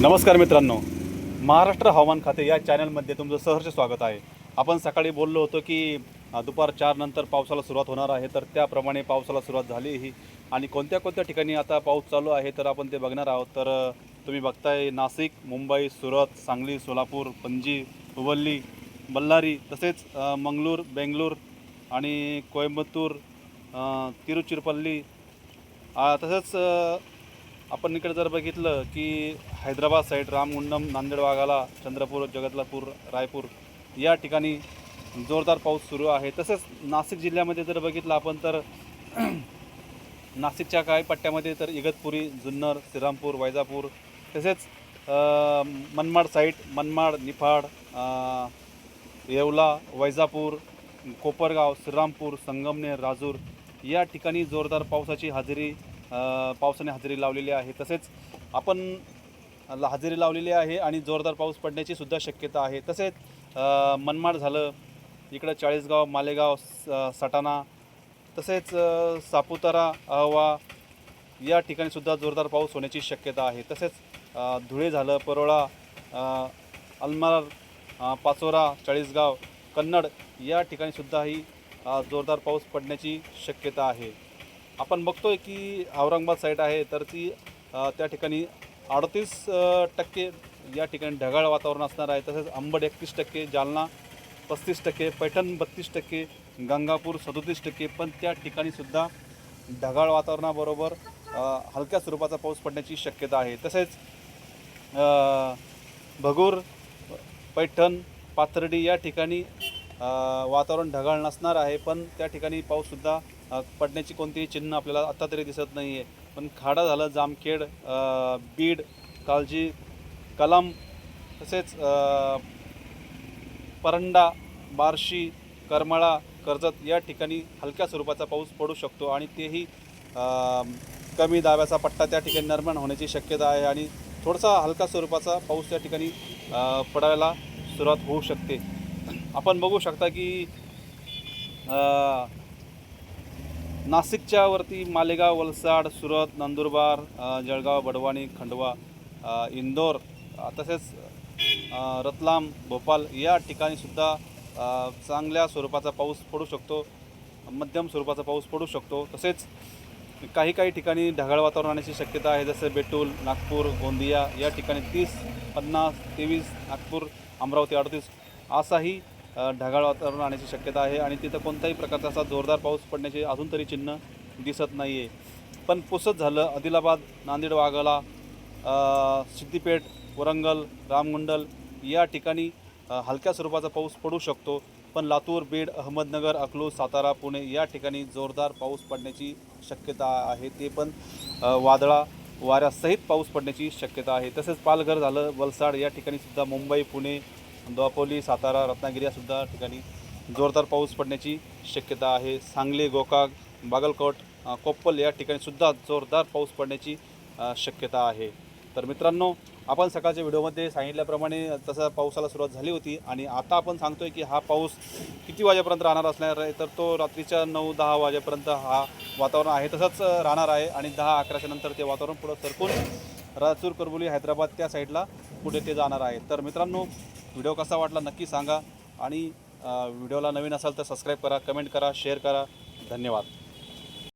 नमस्कार मित्रांनो. महाराष्ट्र हवामान खाते या चॅनलमध्ये तुमचं सहर्ष स्वागत आहे. आपण सकाळी बोललो होतो की दुपार चार नंतर पावसाला सुरुवात होणार आहे तर त्याप्रमाणे पावसाला सुरुवात झाली ही. आणि कोणत्या कोणत्या ठिकाणी आता पाऊस चालू आहे तर आपण ते बघणार आहोत. तर तुम्ही बघताय नाशिक मुंबई सुरत सांगली सोलापूर पणजी हुबल्ली बल्लारी तसेच मंगळूर बेंगळूर आणि कोयंबतूर तिरुचिरपल्ली तसंच आपण इकडे जर बघितलं की हैदराबाद साईड रामगुंडम नांदेड वाघाला चंद्रपूर जगतलापूर रायपूर या ठिकाणी जोरदार पाऊस सुरू आहे. तसेच नाशिक जिल्ह्यामध्ये जर बघितलं आपण तर नाशिकच्या काही पट्ट्यामध्ये तर इगतपुरी जुन्नर श्रीरामपूर वैजापूर तसेच मनमाड साईट मनमाड निफाड येवला वैजापूर कोपरगाव श्रीरामपूर संगमनेर राजूर या ठिकाणी जोरदार पावसाची हजेरी पावसाने हजेरी लावलेली आहे. तसेच आपण ला- हजेरी लावलेली आहे आणि जोरदार पाऊस पडण्याची सुद्धा शक्यता आहे. तसेच मनमाड झालं इकडं चाळीसगाव मालेगाव स- सटाणा तसेच सापुतारा अहवा या ठिकाणीसुद्धा जोरदार पाऊस होण्याची शक्यता आहे. तसेच धुळे झालं परोळा अलमार पाचोरा चाळीसगाव कन्नड या ठिकाणीसुद्धाही जोरदार पाऊस पडण्याची शक्यता आहे. आपण बघतोय की औरंगाबाद साईड आहे तर ती त्या ठिकाणी अडतीस टक्के या ठिकाणी ढगाळ वातावरण असणार आहे. तसेच अंबड एकतीस टक्के जालना पस्तीस टक्के पैठण बत्तीस टक्के गंगापूर सदोतीस टक्के. पण त्या ठिकाणीसुद्धा ढगाळ वातावरणाबरोबर हलक्या स्वरूपाचा पाऊस पडण्याची शक्यता आहे. तसेच भगूर पैठण पाथर्डी या ठिकाणी वातावरण ढगाळ नसणार आहे. पण त्या ठिकाणी पाऊससुद्धा पडण्याची कोणतीही चिन्ह आपल्याला आत्ता तरी दिसत नाही आहे पण खाडा झालं जामखेड बीड काळजी कलम तसेच परंडा बार्शी करमाळा कर्जत या ठिकाणी हलक्या स्वरूपाचा पाऊस पडू शकतो आणि तेही कमी दाब्याचा पट्टा त्या ठिकाणी निर्माण होण्याची शक्यता आहे आणि थोडासा हलका स्वरूपाचा पाऊस त्या ठिकाणी पडायला सुरुवात होऊ शकते. आपण बघू शकता की नाशिकच्या वरती मालेगाव वलसाड सुरत नंदुरबार जळगाव बडवाणी खंडवा इंदोर तसेच रतलाम भोपाल या ठिकाणी सुद्धा चांगल्या स्वरूपाचा पाऊस पडू शकतो मध्यम स्वरूपाचा पाऊस पडू शकतो. तसेच काही काही ठिकाणी ढगाळ वातावरण राहण्याची शक्यता आहे जसं बेटूल नागपूर गोंदिया या ठिकाणी तीस पन्नास तेवीस नागपूर अमरावती अडतीस असाही ढगाळ वातावरण राहण्याची शक्यता आहे आणि तिथं कोणत्याही प्रकारचा असा जोरदार पाऊस पडण्याचे अजून तरी चिन्ह दिसत नाही आहे पण पुसत झालं आदिलाबाद नांदेड वाघाला सिद्धिपेठ वरंगल रामगुंडल या ठिकाणी हलक्या स्वरूपाचा पाऊस पडू शकतो. पण लातूर बीड अहमदनगर अकलूज सातारा पुणे या ठिकाणी जोरदार पाऊस पडण्याची शक्यता आहे. ते पण वादळा वाऱ्यासहित पाऊस पडण्याची शक्यता आहे. तसेच पालघर झालं वलसाड या ठिकाणी सुद्धा मुंबई पुणे दोपोली सातारा रत्नागिरी यासुद्धा ठिकाणी जोरदार पाऊस पडण्याची शक्यता आहे. सांगली गोकाक बागलकोट कोप्पल या ठिकाणीसुद्धा जोरदार पाऊस पडण्याची शक्यता आहे. तर मित्रांनो आपण सकाळच्या व्हिडिओमध्ये सांगितल्याप्रमाणे तसा पावसाला सुरुवात झाली होती आणि आता आपण सांगतोय की हा पाऊस किती वाजेपर्यंत राहणार असणार आहे? तर तो रात्रीच्या नऊ दहा वाजेपर्यंत हा वातावरण आहे तसंच राहणार आहे आणि दहा अकराच्या नंतर ते वातावरण पुढं सरकून राजूर करबुली हैदराबाद त्या साईडला पुढे ते जाणार आहे. तर मित्रांनो व्हिडिओ कसा वाटला नक्की सांगा आणि व्हिडिओला नवीन असाल तर सबस्क्राईब करा कमेंट करा शेअर करा. धन्यवाद.